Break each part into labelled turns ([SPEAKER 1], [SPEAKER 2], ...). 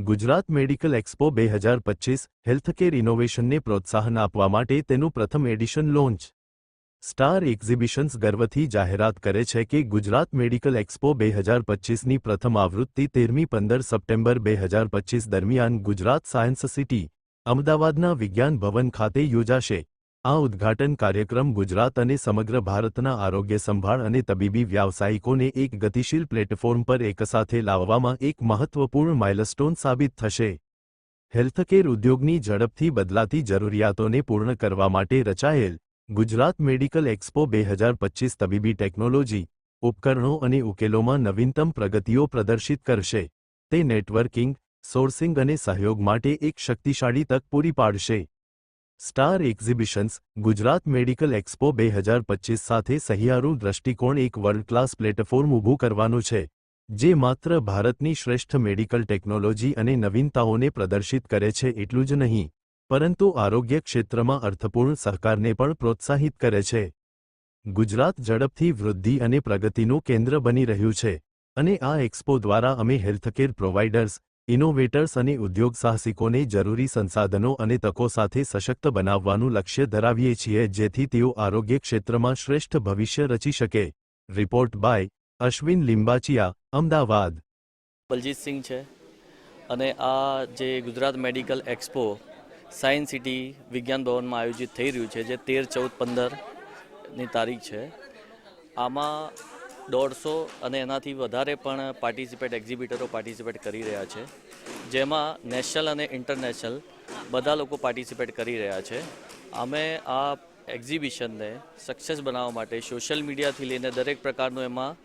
[SPEAKER 1] Gujarat medical expo બે હજાર પચીસ હેલ્થકેર ઇનોવેશનને પ્રોત્સાહન આપવા માટે તેનું પ્રથમ એડિશન લોન્ચ. સ્ટાર એક્ઝિબિશન્સ ગર્વથી જાહેરાત કરે છે કે ગુજરાત મેડિકલ એક્સપો બે હજાર પચીસની પ્રથમ આવૃત્તિ તેરમી પંદર સપ્ટેમ્બર બે હજાર પચીસ દરમિયાન ગુજરાત સાયન્સ સિટી, અમદાવાદના વિજ્ઞાન ભવન ખાતે યોજાશે. આ ઉદ્ઘાટન કાર્યક્રમ ગુજરાત અને સમગ્ર ભારતના આરોગ્ય સંભાળ અને તબીબી વ્યાવસાયિકોને એક ગતિશીલ પ્લેટફોર્મ પર એકસાથે લાવવામાં એક મહત્વપૂર્ણ માઇલસ્ટોન સાબિત થશે. હેલ્થકેર ઉદ્યોગની ઝડપથી બદલાતી જરૂરિયાતોને પૂર્ણ કરવા માટે રચાયેલ ગુજરાત મેડિકલ એક્સપો બે હજાર પચીસ તબીબી ટેકનોલોજી ઉપકરણો અને ઉકેલોમાં નવીનતમ પ્રગતિઓ પ્રદર્શિત કરશે. તે નેટવર્કિંગ, સોર્સિંગ અને સહયોગ માટે એક શક્તિશાળી તક પૂરી પાડશે. Star exhibitions, Gujarat medical expo બે હજાર પચીસ સાથે સહિયારું દ્રષ્ટિકોણ એક વર્લ્ડ ક્લાસ પ્લેટફોર્મ ઊભું કરવાનું છે, જે માત્ર ભારતની શ્રેષ્ઠ મેડિકલ ટેકનોલોજી અને નવીનતાઓને પ્રદર્શિત કરે છે એટલું જ નહીં, પરંતુ આરોગ્ય ક્ષેત્રમાં અર્થપૂર્ણ સહકારને પણ પ્રોત્સાહિત કરે છે. ગુજરાત ઝડપથી વૃદ્ધિ અને પ્રગતિનું કેન્દ્ર બની રહ્યું છે, અને આ એક્સપો દ્વારા અમે હેલ્થકેર પ્રોવાઇડર્સ ઇનોવેટર્સ અને ઉદ્યોગ સાહસિકોને જરૂરી સંસાધનો અને તકો સાથે સશક્ત બનાવવાનું લક્ષ્ય ધરાવીએ છીએ જેથી તેઓ આરોગ્ય ક્ષેત્રમાં શ્રેષ્ઠ ભવિષ્ય રચી શકે. Report by Ashwin Limbachiya, Ahmedabad.
[SPEAKER 2] બલજીતસિંહ છે અને આ જે Gujarat medical expo science city વિજ્ઞાન ભવનમાં આયોજિત થઈ રહ્યું છે, જે તેર ચૌદ પંદરની તારીખ છે. આમાં દોઢસો અને એનાથી વધારે પણ પાર્ટિસિપેટ એક્ઝિબિટરો પાર્ટિસિપેટ કરી રહ્યા છે. જેમાં નેશનલ અને ઇન્ટરનેશનલ બધા લોકો પાર્ટિસિપેટ કરી રહ્યા છે. અમે આ એક્ઝિબિશનને સક્સેસ બનાવવા માટે સોશિયલ મીડિયાથી લઈને દરેક પ્રકારનું એમાં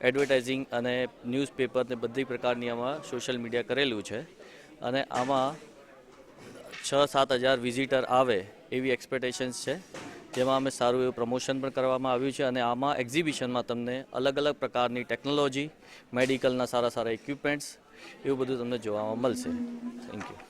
[SPEAKER 2] એડવર્ટાઇઝિંગ અને ન્યૂઝપેપર ને બધી પ્રકારની આમાં સોશિયલ મીડિયા કરેલું છે. અને આમાં છ સાત હજાર વિઝિટર આવે એવી એક્સપેક્ટેશન્સ છે. જેમાં અમે સારું એવું પ્રમોશન પણ કરવામાં આવ્યું છે અને આમાં એક્ઝિબિશનમાં તમને અલગ અલગ પ્રકારની ટેકનોલોજી મેડિકલના સારા સારા ઇક્વિપમેન્ટ્સ એવું બધું તમને જોવામાં મળશે. Thank you